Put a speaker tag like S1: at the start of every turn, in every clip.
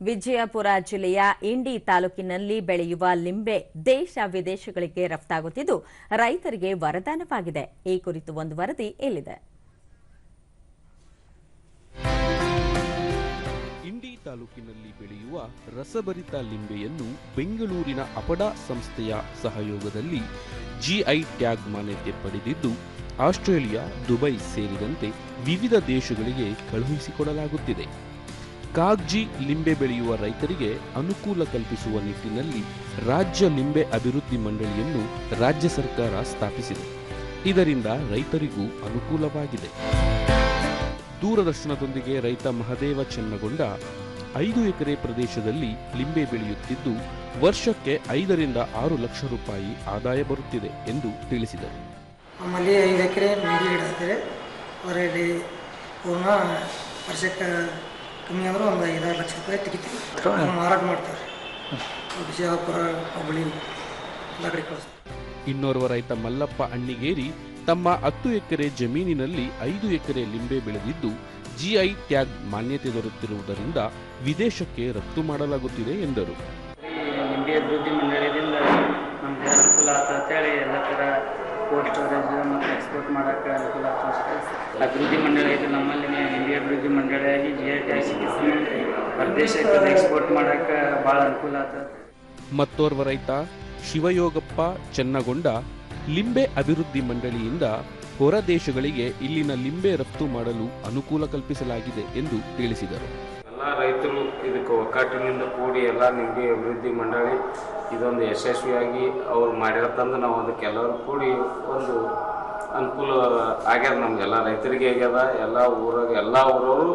S1: ವಿಜಯಪುರ ಜಿಲ್ಲೆಯ ಇಂಡಿ ತಾಲೂಕಿನಲ್ಲಿ ಬೆಳೆಯುವ ಲಿಂಬೆ ದೇಶ ವಿದೇಶಗಳಿಗೆ ರಫ್ತಾಗುತ್ತಿದ್ದು, ರೈತರಿಗೆ ವರದಾನವಾಗಿದೆ. ಈ ಕುರಿತು ಒಂದು ವರದಿ ಇಲ್ಲಿದೆ.
S2: ಇಂಡಿ ತಾಲೂಕಿನಲ್ಲಿ ಬೆಳೆಯುವ ರಸಭರಿತ ಲಿಂಬೆಯನ್ನು ಬೆಂಗಳೂರಿನ ಅಪಡಾ ಸಂಸ್ಥೆಯ ಸಹಯೋಗದಲ್ಲಿ ಜಿಐ ಟ್ಯಾಗ್ ಮಾನ್ಯತೆ ಪಡೆದಿದ್ದು, ಆಸ್ಟ್ರೇಲಿಯಾ, ದುಬೈ ಸೇರಿದಂತೆ ವಿವಿಧ ದೇಶಗಳಿಗೆ ಕಳುಹಿಸಿಕೊಡಲಾಗುತ್ತಿದೆ. ಕಾಗ್ಜಿ ಲಿಂಬೆ ಬೆಳೆಯುವ ರೈತರಿಗೆ ಅನುಕೂಲ ಕಲ್ಪಿಸುವ ನಿಟ್ಟಿನಲ್ಲಿ ರಾಜ್ಯ ಲಿಂಬೆ ಅಭಿವೃದ್ಧಿ ಮಂಡಳಿಯನ್ನು ರಾಜ್ಯ ಸರ್ಕಾರ ಸ್ಥಾಪಿಸಿದೆ. ಇದರಿಂದ ರೈತರಿಗೂ ಅನುಕೂಲವಾಗಿದೆ. ದೂರದರ್ಶನದೊಂದಿಗೆ ರೈತ ಮಹದೇವ ಚೆನ್ನಗೊಂಡ ಐದು ಎಕರೆ ಪ್ರದೇಶದಲ್ಲಿ ಲಿಂಬೆ ಬೆಳೆಯುತ್ತಿದ್ದು, ವರ್ಷಕ್ಕೆ ಐದರಿಂದ ಆರು ಲಕ್ಷ ರೂಪಾಯಿ ಆದಾಯ ಬರುತ್ತಿದೆ ಎಂದು ತಿಳಿಸಿದರು.
S3: ನಮ್ಮಲ್ಲಿ ಐದು ಎಕರೆ ನಿಂಬೆ ಗಿಡ ಅವರಲ್ಲಿ ಪೂರ್ಣ ವರ್ಷಕ್ಕೆ ಕಮ್ಮಿ ಅಂದ್ರೆ ಒಂದು ಐದಾರು ಲಕ್ಷ ರೂಪಾಯಿ ತೆಗಿತೀವಿ. ಮಾರಾಟ ಮಾಡ್ತಾರೆ. ವಿಜಯಪುರ ಹುಬ್ಬಳ್ಳಿ ಎಲ್ಲ ಕಡೆ ಕಳಿಸ್ತೀವಿ
S2: ಇನ್ನೋರ್ವ ರೈತ ಮಲ್ಲಪ್ಪ ಅಣ್ಣಿಗೇರಿ ತಮ್ಮ ಹತ್ತು ಎಕರೆ ಜಮೀನಿನಲ್ಲಿ ಐದು ಎಕರೆ ಲಿಂಬೆ ಬೆಳೆದಿದ್ದು ಜಿಐ ಟ್ಯಾಗ್ ಮಾನ್ಯತೆ ದೊರೆತಿರುವುದರಿಂದ ವಿದೇಶಕ್ಕೆ ರಫ್ತು ಮಾಡಲಾಗುತ್ತಿದೆ ಎಂದರು.
S4: ಅಭಿವೃದ್ಧಿ ಮಂಡಳಿಯಿಂದ ನಮಗೆ ಅನುಕೂಲ ಆಗ್ತದೆ ಅಂತೇಳಿ ಎಲ್ಲ ಥರ ಕೋಲ್ಡ್ ಸ್ಟೋರೇಜ್ ಮತ್ತು ಎಕ್ಸ್ಪೋರ್ಟ್ ಮಾಡೋಕ್ಕೆ ಅನುಕೂಲ ಆಗ್ತದೆ. ಅಭಿವೃದ್ಧಿ ಮಂಡಳಿ ಐತೆ ನಮ್ಮಲ್ಲಿ ಹಿಂದಿ ಅಭಿವೃದ್ಧಿ ಮಂಡಳಿಯಾಗಿ ಜಿ ಐ ಟ್ಯಾಕ್ಸ್ ಹೊರದೇಶಕ್ಕೆ ಎಕ್ಸ್ಪೋರ್ಟ್ ಮಾಡೋಕ್ಕೆ ಭಾಳ ಅನುಕೂಲ ಆಗ್ತದೆ.
S2: ಮತ್ತೋರ್ವ ರೈತ ಶಿವಯೋಗಪ್ಪ ಚೆನ್ನಗೊಂಡ ಲಿಂಬೆ ಅಭಿವೃದ್ಧಿ ಮಂಡಳಿಯಿಂದ ಹೊರ ದೇಶಗಳಿಗೆ ಇಲ್ಲಿನ ಲಿಂಬೆ ರಫ್ತು ಮಾಡಲು ಅನುಕೂಲ ಕಲ್ಪಿಸಲಾಗಿದೆ ಎಂದು ತಿಳಿಸಿದರು.
S5: ರೈತರು ಇದಕ್ಕೆ ಒಗ್ಗಟ್ಟಿನಿಂದ ಕೂಡಿ ಎಲ್ಲ ನಿಮಗೆ ಅಭಿವೃದ್ಧಿ ಮಂಡಳಿ ಇದೊಂದು ಯಶಸ್ವಿಯಾಗಿ ಅವ್ರು ಮಾಡಿರತ್ತಂದ್ರೆ ನಾವು ಅದಕ್ಕೆಲ್ಲರೂ ಕೂಡಿ ಒಂದು ಅನುಕೂಲ ಆಗ್ಯದ ನಮಗೆಲ್ಲ ರೈತರಿಗೆ ಆಗ್ಯದ, ಎಲ್ಲ ಊರಾಗ, ಎಲ್ಲ ಊರವರು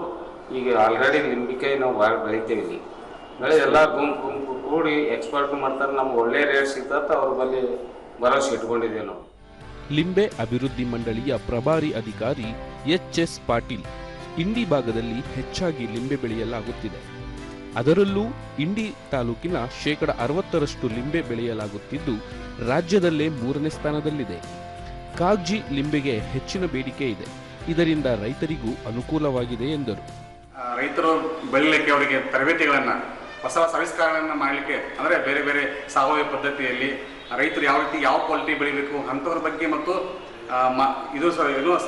S5: ಈಗ ಆಲ್ರೆಡಿ ನಿಂಬಿಕಾಯಿ ನಾವು ಭಾಳ ಬೆಳಿತೀವಿ ಇಲ್ಲಿ. ಬೆಳೆ ಎಲ್ಲ ಗುಂಪು ಗುಂಪು ಕೂಡಿ ಎಕ್ಸ್ಪೋರ್ಟ್ ಮಾಡ್ತಾರೆ, ನಮ್ಗೆ ಒಳ್ಳೆ ರೇಟ್ ಸಿಗ್ತತ್ತ ಅವ್ರ ಬಳಿ ಭರವಸೆ ಇಟ್ಕೊಂಡಿದ್ದೀವಿ ನಾವು.
S2: ಲಿಂಬೆ ಅಭಿವೃದ್ಧಿ ಮಂಡಳಿಯ ಪ್ರಭಾರಿ ಅಧಿಕಾರಿ ಎಚ್ ಎಸ್ ಪಾಟೀಲ್ ಇಂಡಿ ಭಾಗದಲ್ಲಿ ಹೆಚ್ಚಾಗಿ ಲಿಂಬೆ ಬೆಳೆಯಲಾಗುತ್ತಿದೆ. ಅದರಲ್ಲೂ ಇಂಡಿ ತಾಲೂಕಿನ ಶೇಕಡ ಅರವತ್ತರಷ್ಟು ಲಿಂಬೆ ಬೆಳೆಯಲಾಗುತ್ತಿದ್ದು, ರಾಜ್ಯದಲ್ಲೇ ಮೂರನೇ ಸ್ಥಾನದಲ್ಲಿದೆ. ಕಾಗ್ಜಿ ಲಿಂಬೆಗೆ ಹೆಚ್ಚಿನ ಬೇಡಿಕೆ ಇದೆ. ಇದರಿಂದ ರೈತರಿಗೂ ಅನುಕೂಲವಾಗಿದೆ ಎಂದರು.
S6: ರೈತರು ಬೆಳಿಲಿಕ್ಕೆ ಅವರಿಗೆ ತರಬೇತಿಗಳನ್ನು, ಹೊಸ ಹೊಸ ಮಾಡಲಿಕ್ಕೆ, ಅಂದರೆ ಬೇರೆ ಬೇರೆ ಸಾವಯವ ಪದ್ಧತಿಯಲ್ಲಿ ರೈತರು ಯಾವ ರೀತಿ ಯಾವ ಕ್ವಾಲಿಟಿ ಬೆಳಿಬೇಕು, ಅಂಥವ್ರ ಬಗ್ಗೆ ಮತ್ತು ಇದು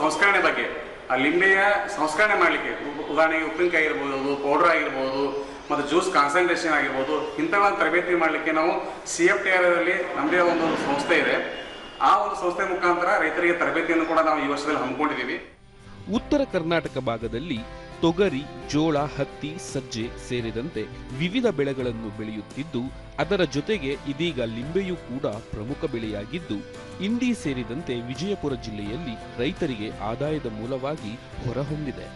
S6: ಸಂಸ್ಕರಣೆ ಬಗ್ಗೆ ಆ ಲಿಂಬೆಯ ಸಂಸ್ಕರಣೆ ಮಾಡಲಿಕ್ಕೆ ಉದಾಹರಣೆಗೆ ಉಪ್ಪಿನಕಾಯಿ ಇರ್ಬೋದು ಪೌಡರ್ ಆಗಿರ್ಬೋದು, ಮತ್ತು ಜ್ಯೂಸ್ ಕಾನ್ಸಂಟ್ರೇಷನ್ ಆಗಿರ್ಬೋದು ಇಂಥವನ್ನ ತರಬೇತಿ ಮಾಡಲಿಕ್ಕೆ ನಾವು ಸಿ ಎಫ್ ಟಿ ಆರಲ್ಲಿ ನಮ್ಮದೇ ಒಂದು ಸಂಸ್ಥೆ ಇದೆ. ಆ ಒಂದು ಸಂಸ್ಥೆ ಮುಖಾಂತರ ರೈತರಿಗೆ ತರಬೇತಿಯನ್ನು ಕೂಡ ನಾವು ಈ ವರ್ಷದಲ್ಲಿ ಹಮ್ಮಿಕೊಂಡಿದ್ದೀವಿ.
S2: ಉತ್ತರ ಕರ್ನಾಟಕ ಭಾಗದಲ್ಲಿ ತೊಗರಿ, ಜೋಳ, ಹತ್ತಿ, ಸಜ್ಜೆ ಸೇರಿದಂತೆ ವಿವಿಧ ಬೆಳೆಗಳನ್ನು ಬೆಳೆಯುತ್ತಿದ್ದು, ಅದರ ಜೊತೆಗೆ ಇದೀಗ ಲಿಂಬೆಯೂ ಕೂಡ ಪ್ರಮುಖ ಬೆಳೆಯಾಗಿದ್ದು, ಇಂಡಿ ಸೇರಿದಂತೆ ವಿಜಯಪುರ ಜಿಲ್ಲೆಯಲ್ಲಿ ರೈತರಿಗೆ ಆದಾಯದ ಮೂಲವಾಗಿ ಹೊರಹೊಮ್ಮಿದೆ.